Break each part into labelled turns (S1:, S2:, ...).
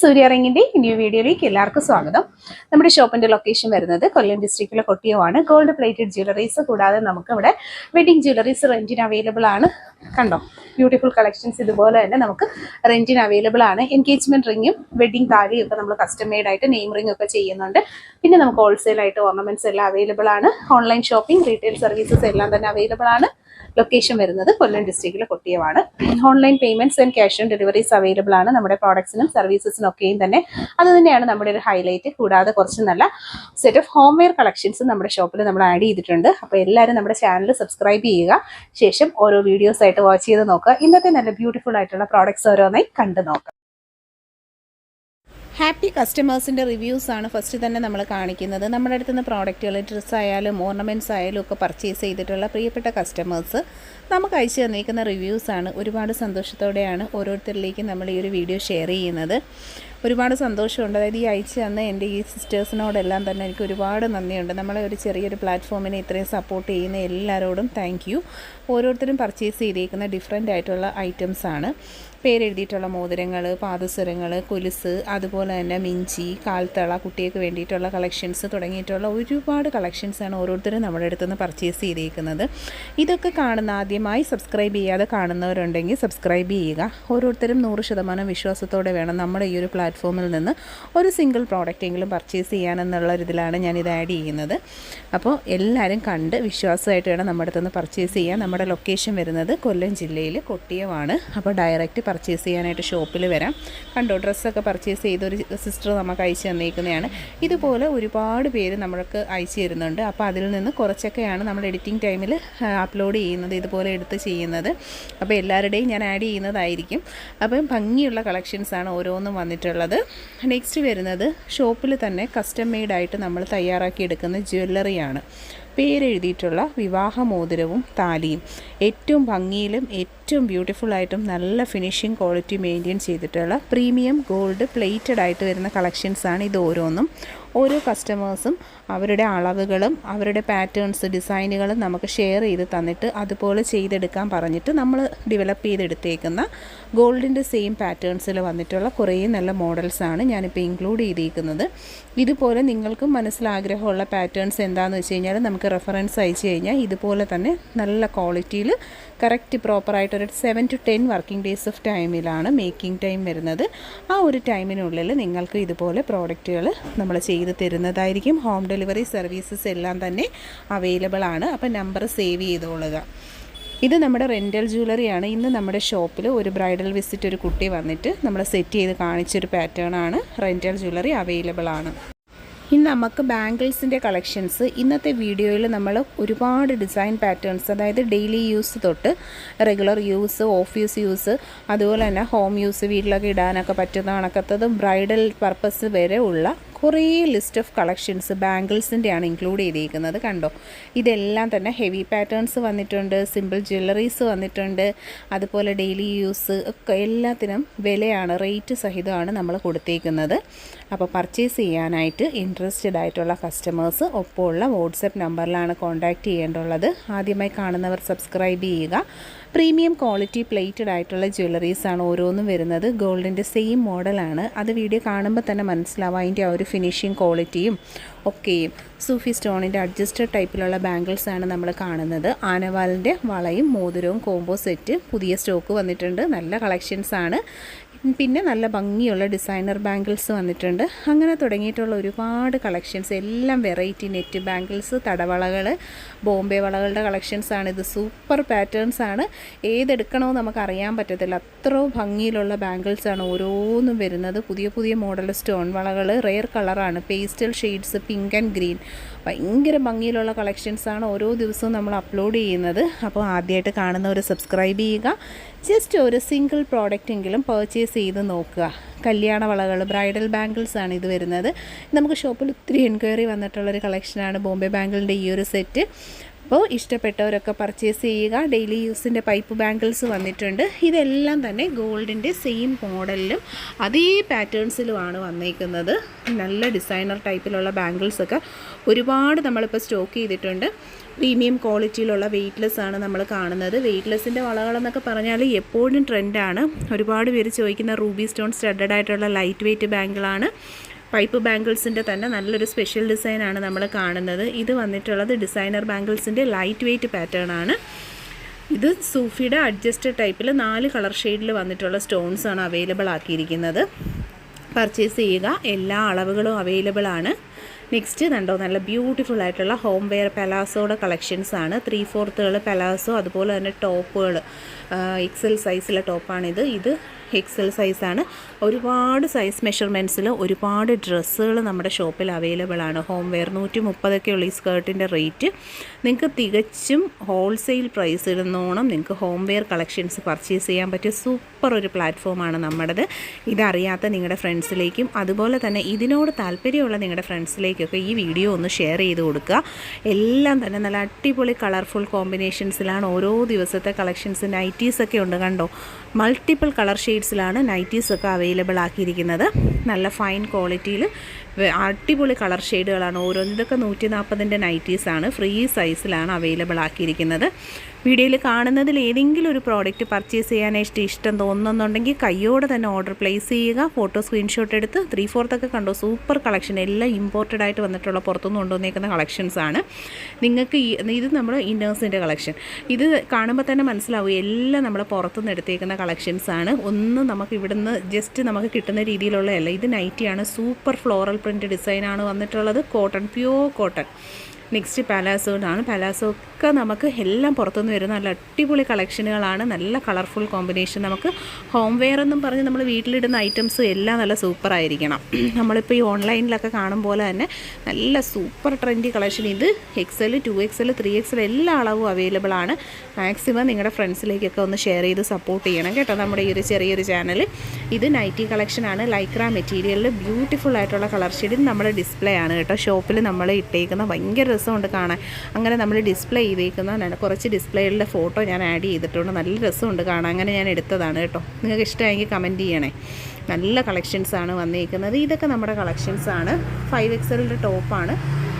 S1: സൂര്യ റിങ്ങിന്റെ ന്യൂ വീഡിയോയിലേക്ക് എല്ലാവർക്കും സ്വാഗതം. നമ്മുടെ ഷോപ്പിന്റെ ലൊക്കേഷൻ വരുന്നത് കൊല്ലം ഡിസ്ട്രിക്റ്റിലെ കൊട്ടിയമാണ് ഗോൾഡ് പ്ലേറ്റഡ് ജ്വല്ലറീസ് കൂടാതെ നമുക്ക് ഇവിടെ വെഡിങ് ജ്വല്ലറീസ് റെന്റിന് അവൈലബിൾ ആണ്. കണ്ടോ? ബ്യൂട്ടിഫുൾ കളക്ഷൻസ് ഇതുപോലെ തന്നെ നമുക്ക് റെന്റിന് അവൈലബിൾ ആണ്. എൻഗേജ്മെന്റ് റിങ്ങും വെഡിങ് താലിയും ഒക്കെ നമ്മൾ കസ്റ്റം മെയ്ഡ് ആയിട്ട് നെയിം റിംഗ് ഒക്കെ ചെയ്യുന്നുണ്ട്. പിന്നെ നമുക്ക് ഹോൾസെയിൽ ആയിട്ട് ഓർണമെന്റ്സ് എല്ലാം അവൈലബിൾ ആണ്. ഓൺലൈൻ ഷോപ്പിംഗ് റീറ്റെയിൽ സർവീസസ് എല്ലാം തന്നെ അവൈലബിൾ ആണ്. ലൊക്കേഷൻ വരുന്നത് കൊല്ലം ഡിസ്ട്രിക്റ്റിലെ കൊട്ടിയമാണ്. Online payments and cash on deliveries available ആണ് നമ്മുടെ പ്രോഡക്ട്സിനും സർവീസസിനും ഒക്കെയും തന്നെ. അത് തന്നെയാണ് നമ്മുടെ ഒരു ഹൈലൈറ്റ് കൂടാതെ കുറച്ച് നല്ല set of home wear collections നമ്മുടെ ഷോപ്പിൽ നമ്മൾ ആഡ് ചെയ്തിട്ടുണ്ട്. അപ്പോൾ എല്ലാവരും നമ്മുടെ ചാനൽ സബ്സ്ക്രൈബ് ചെയ്യുക. ശേഷം ഓരോ വീഡിയോസ് ആയിട്ട് വാച്ച് ചെയ്ത് നോക്കുക. ഇന്നത്തെ നല്ല ബ്യൂട്ടിഫുൾ ആയിട്ടുള്ള പ്രോഡക്ട്സ് ഓരോന്നായി കണ്ടു നോക്കുക ഹാപ്പി കസ്റ്റമേഴ്സിന്റെ റിവ്യൂസ് ആണ് ഫസ്റ്റ് തന്നെ നമ്മൾ കാണിക്കുന്നത്. നമ്മുടെ അടുത്ത് നിന്ന് പ്രോഡക്റ്റുകൾ ഡ്രസ്സ് ആയാലും ഓർണമെന്റ്സ് ആയാലും ഒക്കെ പർച്ചേസ് ചെയ്തിട്ടുള്ള പ്രിയപ്പെട്ട കസ്റ്റമേഴ്സ് നമുക്ക് അയച്ചു തന്നിരിക്കുന്ന റിവ്യൂസ് ആണ്. ഒരുപാട് സന്തോഷത്തോടെയാണ് ഓരോരുത്തരിലേക്കും നമ്മൾ ഈ ഒരു വീഡിയോ ഷെയർ ചെയ്യുന്നത്. ഒരുപാട് സന്തോഷമുണ്ട്. അതായത് ഈ അയച്ചു തന്ന എന്റെ ഈ സിസ്റ്റേഴ്സിനോടെല്ലാം തന്നെ എനിക്ക് ഒരുപാട് നന്ദിയുണ്ട്. നമ്മളെ ഒരു ചെറിയൊരു പ്ലാറ്റ്ഫോമിനെ ഇത്രയും സപ്പോർട്ട് ചെയ്യുന്ന എല്ലാവരോടും താങ്ക് യു. ഓരോരുത്തരും പർച്ചേസ് ചെയ്തേക്കുന്ന ഡിഫറെന്റ് ആയിട്ടുള്ള ഐറ്റംസ് ആണ്. പേരെഴുതിയിട്ടുള്ള മോതിരങ്ങൾ പാദസരങ്ങൾ കൊലുസ് അതുപോലെ തന്നെ മിഞ്ചി കാൽത്തള കുട്ടികൾക്ക് വേണ്ടിയിട്ടുള്ള കളക്ഷൻസ് തുടങ്ങിയിട്ടുള്ള ഒരുപാട് കളക്ഷൻസാണ് ഓരോരുത്തരും നമ്മുടെ അടുത്ത് നിന്ന് പർച്ചേസ് ചെയ്തിരിക്കുന്നത്. ഇതൊക്കെ കാണുന്ന ആദ്യമായി സബ്സ്ക്രൈബ് ചെയ്യാതെ കാണുന്നവരുണ്ടെങ്കിൽ സബ്സ്ക്രൈബ് ചെയ്യുക. ഓരോരുത്തരും നൂറ് ശതമാനം വിശ്വാസത്തോടെ വേണം നമ്മുടെ ഈ ഒരു പ്ലാറ്റ്ഫോമിൽ നിന്ന് ഒരു സിംഗിൾ പ്രോഡക്റ്റ് എങ്കിലും പർച്ചേസ് ചെയ്യാനെന്നുള്ള ഒരിതിലാണ് ഞാനിത് ആഡ് ചെയ്യുന്നത്. അപ്പോൾ എല്ലാവരും കണ്ട് വിശ്വാസമായിട്ട് വേണം നമ്മുടെ അടുത്ത് നിന്ന് പർച്ചേസ് ചെയ്യാൻ. നമ്മുടെ ലൊക്കേഷൻ വരുന്നത് കൊല്ലം ജില്ലയിൽ കൊട്ടിയമാണ്. അപ്പോൾ ഡയറക്റ്റ് പർച്ചേസ് ചെയ്യാനായിട്ട് ഷോപ്പിൽ വരാം. കണ്ടോ ഡ്രസ്സൊക്കെ പർച്ചേസ് ചെയ്തൊരു സിസ്റ്റർ നമുക്ക് അയച്ചു തന്നേക്കുന്നതാണ്. ഇതുപോലെ ഒരുപാട് പേര് നമ്മൾക്ക് അയച്ചു തരുന്നുണ്ട്. അപ്പോൾ അതിൽ നിന്ന് കുറച്ചൊക്കെയാണ് നമ്മൾ എഡിറ്റിംഗ് ടൈമിൽ അപ്ലോഡ് ചെയ്യുന്നത് ഇതുപോലെ എടുത്ത് ചെയ്യുന്നത്. അപ്പോൾ എല്ലാവരുടെയും ഞാൻ ആഡ് ചെയ്യുന്നതായിരിക്കും. അപ്പം ഭംഗിയുള്ള കളക്ഷൻസാണ് ഓരോന്നും വന്നിട്ടുള്ളത്. നെക്സ്റ്റ് വരുന്നത് ഷോപ്പിൽ തന്നെ കസ്റ്റം മെയ്ഡായിട്ട് നമ്മൾ തയ്യാറാക്കി എടുക്കുന്ന ജ്വല്ലറിയാണ് പേരെഴുതിയിട്ടുള്ള വിവാഹമോതിരവും താലിയും. ഏറ്റവും ഭംഗിയിലും ഏറ്റവും ബ്യൂട്ടിഫുൾ ആയിട്ടും നല്ല ഫിനിഷിംഗ് ക്വാളിറ്റി മെയിന്റെയിൻ ചെയ്തിട്ടുള്ള പ്രീമിയം ഗോൾഡ് പ്ലേറ്റഡ് ആയിട്ട് വരുന്ന കളക്ഷൻസാണ് ഇത് ഓരോന്നും. ഓരോ കസ്റ്റമേഴ്സും അവരുടെ അളവുകളും അവരുടെ പാറ്റേൺസ് ഡിസൈനുകളും നമുക്ക് ഷെയർ ചെയ്ത് തന്നിട്ട് അതുപോലെ ചെയ്തെടുക്കാൻ പറഞ്ഞിട്ട് നമ്മൾ ഡെവലപ്പ് ചെയ്തെടുത്തേക്കുന്ന ഗോൾഡിന്റെ സെയിം പാറ്റേൺസിൽ വന്നിട്ടുള്ള കുറേ നല്ല മോഡൽസാണ് ഞാനിപ്പോൾ ഇൻക്ലൂഡ് ചെയ്തിരിക്കുന്നത്. ഇതുപോലെ നിങ്ങൾക്കും മനസ്സിലാഗ്രഹമുള്ള പാറ്റേൺസ് എന്താണെന്ന് വെച്ച് കഴിഞ്ഞാൽ നമുക്ക് റെഫറൻസ് അയച്ചു കഴിഞ്ഞാൽ ഇതുപോലെ തന്നെ നല്ല ക്വാളിറ്റിയിൽ കറക്റ്റ് പ്രോപ്പറായിട്ട് ഒരു seven to ten working days of ടൈമിലാണ് മേക്കിംഗ് ടൈം വരുന്നത്. ആ ഒരു ടൈമിനുള്ളിൽ നിങ്ങൾക്ക് ഇതുപോലെ പ്രോഡക്റ്റുകൾ നമ്മൾ ചെയ്ത് തരുന്നതായിരിക്കും. ഹോം ഡെലിവറി സർവീസസ് എല്ലാം തന്നെ അവൈലബിൾ ആണ്. അപ്പം നമ്പർ സേവ് ചെയ്തോളുക. ഇത് നമ്മുടെ റെന്റൽ ജ്വല്ലറിയാണ് ഇന്ന് നമ്മുടെ ഷോപ്പിൽ ഒരു ബ്രൈഡൽ വിസിറ്റ് ഒരു കുട്ടി വന്നിട്ട് നമ്മൾ സെറ്റ് ചെയ്ത് കാണിച്ചൊരു പാറ്റേൺ ആണ് റെന്റൽ ജ്വല്ലറി അവൈലബിൾ ആണ്. ഇന്ന് നമുക്ക് ബാംഗിൾസിന്റെ കളക്ഷൻസ് ഇന്നത്തെ വീഡിയോയിൽ നമ്മൾ ഒരുപാട് ഡിസൈൻ പാറ്റേൺസ് അതായത് ഡെയിലി യൂസ് തൊട്ട് റെഗുലർ യൂസ് ഓഫീസ് യൂസ് അതുപോലെ തന്നെ ഹോം യൂസ് വീട്ടിലൊക്കെ ഇടാനൊക്കെ പറ്റുന്ന കണക്കത്തതും ബ്രൈഡൽ പർപ്പസ് വരെ ഉള്ള കുറേ ലിസ്റ്റ് ഓഫ് കളക്ഷൻസ് ബാംഗിൾസിന്റെയാണ് ഇൻക്ലൂഡ് ചെയ്തിരിക്കുന്നത് കണ്ടോ? ഇതെല്ലാം തന്നെ ഹെവി പാറ്റേൺസ് വന്നിട്ടുണ്ട് സിമ്പിൾ ജ്വല്ലറീസ് വന്നിട്ടുണ്ട് അതുപോലെ ഡെയിലി യൂസ് ഒക്കെ എല്ലാത്തിനും വിലയാണ് റേറ്റ് സഹിതമാണ് നമ്മൾ കൊടുത്തേക്കുന്നത്. അപ്പോൾ പർച്ചേസ് ചെയ്യാനായിട്ട് ഇൻട്രസ്റ്റഡ് ആയിട്ടുള്ള കസ്റ്റമേഴ്സ് ഒപ്പമുള്ള വാട്സപ്പ് നമ്പറിലാണ് കോൺടാക്റ്റ് ചെയ്യേണ്ടുള്ളത് ആദ്യമായി കാണുന്നവർ സബ്സ്ക്രൈബ് ചെയ്യുക. പ്രീമിയം ക്വാളിറ്റി പ്ലേറ്റഡ് ആയിട്ടുള്ള ജ്വല്ലറീസാണ് ഓരോന്നും വരുന്നത്. ഗോൾഡിന്റെ സെയിം മോഡലാണ്. അത് വീഡിയോ കാണുമ്പോൾ തന്നെ മനസ്സിലാവും. അതിന്റെ ആ ഒരു ഫിനിഷിങ് ക്വാളിറ്റിയും ഒക്കെയും. സൂഫി സ്റ്റോണിന്റെ അഡ്ജസ്റ്റഡ് ടൈപ്പിലുള്ള ബാംഗിൾസ് ആണ് നമ്മൾ കാണുന്നത്. ആനവാലിന്റെ വളയും മോതിരവും കോംബോ സെറ്റ് പുതിയ സ്റ്റോക്ക് വന്നിട്ടുണ്ട്. നല്ല കളക്ഷൻസ് ആണ്. പിന്നെ നല്ല ഭംഗിയുള്ള ഡിസൈനർ ബാംഗിൾസ് വന്നിട്ടുണ്ട്. അങ്ങനെ തുടങ്ങിയിട്ടുള്ള ഒരുപാട് കളക്ഷൻസ് എല്ലാം വെറൈറ്റി നെറ്റ് ബാംഗിൾസ് തടവളകൾ ബോംബെ വളകളുടെ കളക്ഷൻസ് ആണ്. ഇത് സൂപ്പർ പാറ്റേൺസ് ആണ്. ഏതെടുക്കണമെന്ന് നമുക്ക് അറിയാൻ പറ്റത്തില്ല. അത്ര ഭംഗിയിലുള്ള ബാംഗിൾസ് ആണ് ഓരോന്നും വരുന്നത്. പുതിയ പുതിയ മോഡൽ സ്റ്റോൺ വളകൾ റെയർ കളറാണ് pastel shades pink and green ഭയങ്കര ഭംഗിയിലുള്ള ആണ് ഓരോ ദിവസവും നമ്മൾ അപ്ലോഡ് ചെയ്യുന്നത്. അപ്പോൾ ആദ്യമായിട്ട് കാണുന്നവർ സബ്സ്ക്രൈബ് ചെയ്യുക. ജസ്റ്റ് ഒരു സിംഗിൾ പ്രോഡക്റ്റ് എങ്കിലും പർച്ചേസ് ചെയ്ത് നോക്കുക. കല്യാണ വളകൾ ബ്രൈഡൽ ബാംഗിൾസ് ആണ് ഇത് വരുന്നത്. നമുക്ക് ഷോപ്പിൽ ഒത്തിരി എൻക്വയറി വന്നിട്ടുള്ളൊരു കളക്ഷനാണ് ബോംബെ ബാംഗിളിന്റെ ഈ ഒരു സെറ്റ് അപ്പോൾ ഇഷ്ടപ്പെട്ടവരൊക്കെ പർച്ചേസ് ചെയ്യുക. ഡെയിലി യൂസിന്റെ പൈപ്പ് ബാംഗിൾസ് വന്നിട്ടുണ്ട്. ഇതെല്ലാം തന്നെ ഗോൾഡിന്റെ സെയിം മോഡലിലും അതേ പാറ്റേൺസിലുമാണ് വന്നേക്കുന്നത്. നല്ല ഡിസൈനർ ടൈപ്പിലുള്ള ബാംഗിൾസൊക്കെ ഒരുപാട് നമ്മളിപ്പോൾ സ്റ്റോക്ക് ചെയ്തിട്ടുണ്ട്. പ്രീമിയം ക്വാളിറ്റിയിലുള്ള വെയ്റ്റ്ലെസ് ആണ് നമ്മൾ കാണുന്നത്. വെയ്റ്റ്ലെസ്സിന്റെ വളകളെന്നൊക്കെ പറഞ്ഞാൽ എപ്പോഴും ട്രെൻഡാണ് ഒരുപാട് പേര് ചോദിക്കുന്ന റൂബി സ്റ്റോൺ സ്റ്റഡഡ് ആയിട്ടുള്ള ലൈറ്റ് വെയ്റ്റ് ബാങ്കിളാണ് പൈപ്പ് ബാംഗിൾസിന്റെ തന്നെ നല്ലൊരു സ്പെഷ്യൽ ഡിസൈനാണ് നമ്മൾ കാണുന്നത്. ഇത് വന്നിട്ടുള്ളത് ഡിസൈനർ ബാംഗിൾസിന്റെ ലൈറ്റ് വെയ്റ്റ് പാറ്റേൺ ആണ്. ഇത് സൂഫിയുടെ അഡ്ജസ്റ്റഡ് ടൈപ്പിൽ നാല് കളർ ഷെയ്ഡിൽ വന്നിട്ടുള്ള സ്റ്റോൺസാണ് അവൈലബിൾ ആക്കിയിരിക്കുന്നത്. പർച്ചേസ് ചെയ്യുക. എല്ലാ അളവുകളും അവൈലബിൾ ആണ്. നെക്സ്റ്റ് കണ്ടോ നല്ല ബ്യൂട്ടിഫുൾ ആയിട്ടുള്ള ഹോം വെയർ പെലാസോയുടെ കളക്ഷൻസ് ആണ്. ത്രീ ഫോർത്തുകൾ പെലാസോ അതുപോലെ തന്നെ ടോപ്പുകൾ എക്സൽ സൈസിലെ ടോപ്പാണിത് ഇത് എക്സൽ സൈസാണ്. ഒരുപാട് സൈസ് മെഷർമെന്റ്സിൽ ഒരുപാട് ഡ്രസ്സുകൾ നമ്മുടെ ഷോപ്പിൽ അവൈലബിൾ ആണ്. ഹോം വെയർ നൂറ്റി മുപ്പതൊക്കെയുള്ള ഈ സ്കേർട്ടിന്റെ റേറ്റ്. നിങ്ങൾക്ക് തികച്ചും ഹോൾസെയിൽ പ്രൈസ് ഇടുന്നോണം നിങ്ങൾക്ക് ഹോം വെയർ കളക്ഷൻസ് പർച്ചേസ് ചെയ്യാൻ പറ്റിയ സൂപ്പർ ഒരു പ്ലാറ്റ്ഫോമാണ് നമ്മുടേത്. ഇതറിയാത്ത നിങ്ങളുടെ ഫ്രണ്ട്സിലേക്കും അതുപോലെ തന്നെ ഇതിനോട് താല്പര്യമുള്ള നിങ്ങളുടെ ഫ്രണ്ട്സിലേക്കൊക്കെ ഈ വീഡിയോ ഒന്ന് ഷെയർ ചെയ്ത് കൊടുക്കുക. എല്ലാം തന്നെ നല്ല അടിപൊളി കളർഫുൾ കോമ്പിനേഷൻസിലാണ് ഓരോ ദിവസത്തെ കളക്ഷൻസ് നൈറ്റീസൊക്കെ ഉണ്ട് കണ്ടോ? മൾട്ടിപ്പിൾ കളർ ഷെയ്ഡ്സിലാണ് നൈറ്റീസൊക്കെ അവൈലബിൾ ആക്കിയിരിക്കുന്നത്. നല്ല ഫൈൻ ക്വാളിറ്റിയിൽ അടിപൊളി കളർ ഷെയ്ഡുകളാണ്. ഓരോന്നിതൊക്കെ നൂറ്റി നാൽപ്പതിന്റെ നൈറ്റീസാണ് ഫ്രീ സൈസിലാണ് അവൈലബിൾ ആക്കിയിരിക്കുന്നത്. വീഡിയോയിൽ കാണുന്നതിൽ ഏതെങ്കിലും ഒരു പ്രോഡക്റ്റ് പർച്ചേസ് ചെയ്യാനായിട്ട് ഇഷ്ടം തോന്നുന്നുണ്ടെങ്കിൽ കയ്യോടെ തന്നെ ഓർഡർ പ്ലേസ് ചെയ്യുക. ഫോട്ടോ സ്ക്രീൻഷോട്ട് എടുത്ത് ത്രീ ഫോർത്തൊക്കെ കണ്ടോ? സൂപ്പർ കളക്ഷൻ എല്ലാം ഇമ്പോർട്ടഡ് ആയിട്ട് വന്നിട്ടുള്ള പുറത്തുനിന്ന് കൊണ്ടുവന്നേക്കുന്ന കളക്ഷൻസ് ആണ്. നിങ്ങൾക്ക് ഇത് നമ്മൾ ഇന്നേഴ്സിന്റെ കളക്ഷൻ ഇത് കാണുമ്പോൾ തന്നെ മനസ്സിലാവും. എല്ലാം നമ്മൾ പുറത്തുനിന്ന് എടുത്തേക്കുന്ന കളക്ഷൻസ് ആണ്. ഒന്നും നമുക്ക് ഇവിടുന്ന് ജസ്റ്റ് നമുക്ക് കിട്ടുന്ന രീതിയിലുള്ളതല്ല ഇത് നൈറ്റിയാണ് സൂപ്പർ ഫ്ലോറൽ പ്രിന്റ് ഡിസൈനാണ് വന്നിട്ടുള്ളത്. കോട്ടൺ പ്യൂർ കോട്ടൺ നെക്സ്റ്റ് പാലാസോടാണ് പാലാസോ ഒക്കെ നമുക്ക് എല്ലാം പുറത്തുനിന്ന് വരുന്ന നല്ല അടിപൊളി കളക്ഷനുകളാണ് നല്ല കളർഫുൾ കോമ്പിനേഷൻ നമുക്ക് ഹോം വെയർ എന്നും പറഞ്ഞ് നമ്മൾ വീട്ടിലിടുന്ന ഐറ്റംസ് എല്ലാം നല്ല സൂപ്പർ ആയിരിക്കണം. നമ്മളിപ്പോൾ ഈ ഓൺലൈനിലൊക്കെ കാണും പോലെ തന്നെ നല്ല സൂപ്പർ ട്രെൻഡി കളക്ഷൻ ഇത് XL two XL three XL എല്ലാ അളവും അവൈലബിൾ ആണ്. മാക്സിമം നിങ്ങളുടെ ഫ്രണ്ട്സിലേക്കൊക്കെ ഒന്ന് ഷെയർ ചെയ്ത് സപ്പോർട്ട് ചെയ്യണം കേട്ടോ നമ്മുടെ ഈ ഒരു ചെറിയൊരു ചാനൽ ഇത് നൈറ്റി കളക്ഷനാണ് ലൈക്ര മെറ്റീരിയലിൽ ബ്യൂട്ടിഫുൾ ആയിട്ടുള്ള കളർ ഷെയ്ഡിൽ നമ്മുടെ ഡിസ്പ്ലേ ആണ് കേട്ടോ. ഷോപ്പിൽ നമ്മൾ ഇട്ടേക്കുന്ന ഭയങ്കര രസമുണ്ട് കാണാൻ. അങ്ങനെ നമ്മൾ ഡിസ്പ്ലേ ചെയ്തേക്കുന്നതാണ് കുറച്ച് ഡിസ്പ്ലേകളുടെ ഫോട്ടോ ഞാൻ ആഡ് ചെയ്തിട്ടുണ്ട്. നല്ല രസമുണ്ട് കാണാൻ. അങ്ങനെ ഞാൻ എടുത്തതാണ് കേട്ടോ. നിങ്ങൾക്ക് ഇഷ്ടമായെങ്കിൽ കമന്റ് ചെയ്യണേ. നല്ല കളക്ഷൻസാണ് വന്നിരിക്കുന്നത് ഇതൊക്കെ നമ്മുടെ കളക്ഷൻസാണ് ഫൈവ് എക്സലിന്റെ ടോപ്പാണ്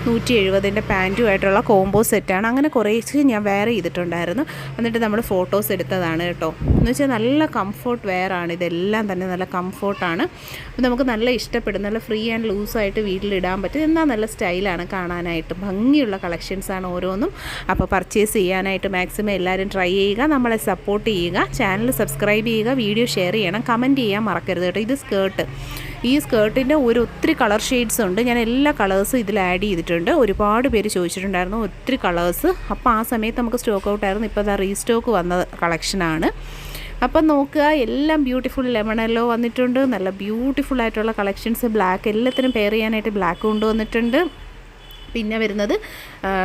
S1: നൂറ്റി എഴുപതിന്റെ പാന്റുമായിട്ടുള്ള കോംബോ സെറ്റാണ്. അങ്ങനെ കുറേശ്ശെ ഞാൻ വെയർ ചെയ്തിട്ടുണ്ടായിരുന്നു. എന്നിട്ട് നമ്മൾ ഫോട്ടോസ് എടുത്തതാണ് കേട്ടോ. എന്ന് വെച്ചാൽ നല്ല കംഫോർട്ട് വെയറാണ് ഇതെല്ലാം തന്നെ നല്ല കംഫോർട്ടാണ് അപ്പോൾ നമുക്ക് നല്ല ഇഷ്ടപ്പെടും നല്ല ഫ്രീ ആൻഡ് ലൂസായിട്ട് വീട്ടിലിടാൻ പറ്റും എന്നാൽ നല്ല സ്റ്റൈലാണ് കാണാനായിട്ട്. ഭംഗിയുള്ള കളക്ഷൻസാണ് ഓരോന്നും. അപ്പോൾ പർച്ചേസ് ചെയ്യാനായിട്ട് മാക്സിമം എല്ലാവരും ട്രൈ ചെയ്യുക നമ്മളെ സപ്പോർട്ട് ചെയ്യുക ചാനൽ സബ്സ്ക്രൈബ് ചെയ്യുക വീഡിയോ ഷെയർ ചെയ്യണം കമന്റ് ചെയ്യാൻ മറക്കരുത് കേട്ടോ. ഇത് സ്കേർട്ട് ഈ സ്കേർട്ടിന്റെ ഒരു ഒത്തിരി കളർ ഷെയ്ഡ്സ് ഉണ്ട്. ഞാൻ എല്ലാ കളേഴ്സും ഇതിൽ ആഡ് ചെയ്തിട്ടുണ്ട്. ഒരുപാട് പേര് ചോദിച്ചിട്ടുണ്ടായിരുന്നു ഒത്തിരി കളേഴ്സ് അപ്പോൾ ആ സമയത്ത് നമുക്ക് സ്റ്റോക്ക് ഔട്ട് ആയിരുന്നു. ഇപ്പോൾ അതാ റീസ്റ്റോക്ക് വന്ന കളക്ഷനാണ് അപ്പം നോക്കുക എല്ലാം ബ്യൂട്ടിഫുൾ ലെമൺ ലെമണല്ലോ വന്നിട്ടുണ്ട്. നല്ല ബ്യൂട്ടിഫുൾ ആയിട്ടുള്ള കളക്ഷൻസ് ബ്ലാക്ക് എല്ലാത്തിനും പെയർ ചെയ്യാനായിട്ട് ബ്ലാക്ക് കൊണ്ടുവന്നിട്ടുണ്ട് പിന്നെ വരുന്നത്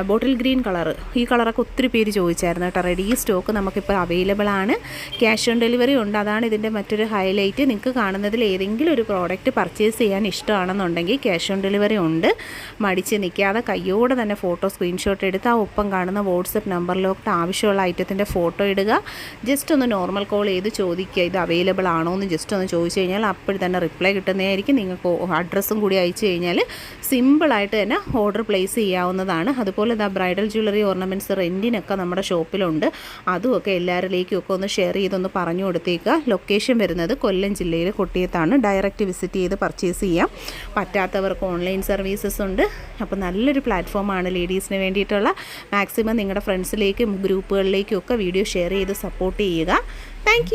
S1: ബോട്ടിൽ ഗ്രീൻ കളർ ഈ കളറൊക്കെ ഒത്തിരി പേര് ചോദിച്ചായിരുന്നു കേട്ടോ. റെഡി സ്റ്റോക്ക് നമുക്കിപ്പോൾ അവൈലബിൾ ആണ്. ക്യാഷ് ഓൺ ഡെലിവറി ഉണ്ട്. അതാണ് ഇതിന്റെ മറ്റൊരു ഹൈലൈറ്റ് നിങ്ങൾക്ക് കാണുന്നതിൽ ഏതെങ്കിലും ഒരു പ്രോഡക്റ്റ് പർച്ചേസ് ചെയ്യാൻ ഇഷ്ടമാണെന്നുണ്ടെങ്കിൽ ക്യാഷ് ഓൺ ഡെലിവറി ഉണ്ട്. മടിച്ച് നിൽക്കാതെ കയ്യോടെ തന്നെ ഫോട്ടോ സ്ക്രീൻഷോട്ട് എടുത്ത് ആ ഒപ്പം കാണുന്ന വാട്സപ്പ് നമ്പറിലോട്ട് ആവശ്യമുള്ള ഐറ്റത്തിന്റെ ഫോട്ടോ ഇടുക. ജസ്റ്റ് ഒന്ന് നോർമൽ കോൾ ചെയ്ത് ചോദിക്കുക ഇത് അവൈലബിൾ ആണോ എന്ന് ജസ്റ്റ് ഒന്ന് ചോദിച്ചു കഴിഞ്ഞാൽ അപ്പോഴും തന്നെ റിപ്ലൈ കിട്ടുന്നതായിരിക്കും. നിങ്ങൾക്ക് അഡ്രസ്സും കൂടി അയച്ചു കഴിഞ്ഞാൽ സിമ്പിളായിട്ട് തന്നെ ഓർഡർ ചെയ്യാവുന്നതാണ്. അതുപോലെ ഇതാ ബ്രൈഡൽ ജ്വല്ലറി ഓർണമെന്റ്സ് റെന്റിനൊക്കെ നമ്മുടെ ഷോപ്പിലുണ്ട്. അതുമൊക്കെ എല്ലാവരിലേക്കും ഒക്കെ ഒന്ന് ഷെയർ ചെയ്തൊന്ന് പറഞ്ഞു കൊടുത്തേക്കുക. ലൊക്കേഷൻ വരുന്നത് കൊല്ലം ജില്ലയിൽ കൊട്ടിയത്താണ്. ഡയറക്റ്റ് വിസിറ്റ് ചെയ്ത് പർച്ചേസ് ചെയ്യാം. പറ്റാത്തവർക്ക് ഓൺലൈൻ സർവീസസ് ഉണ്ട്. അപ്പോൾ നല്ലൊരു പ്ലാറ്റ്ഫോമാണ് ലേഡീസിന് വേണ്ടിയിട്ടുള്ള. മാക്സിമം നിങ്ങളുടെ ഫ്രണ്ട്സിലേക്കും ഗ്രൂപ്പുകളിലേക്കും ഒക്കെ വീഡിയോ ഷെയർ ചെയ്ത് സപ്പോർട്ട് ചെയ്യുക. താങ്ക്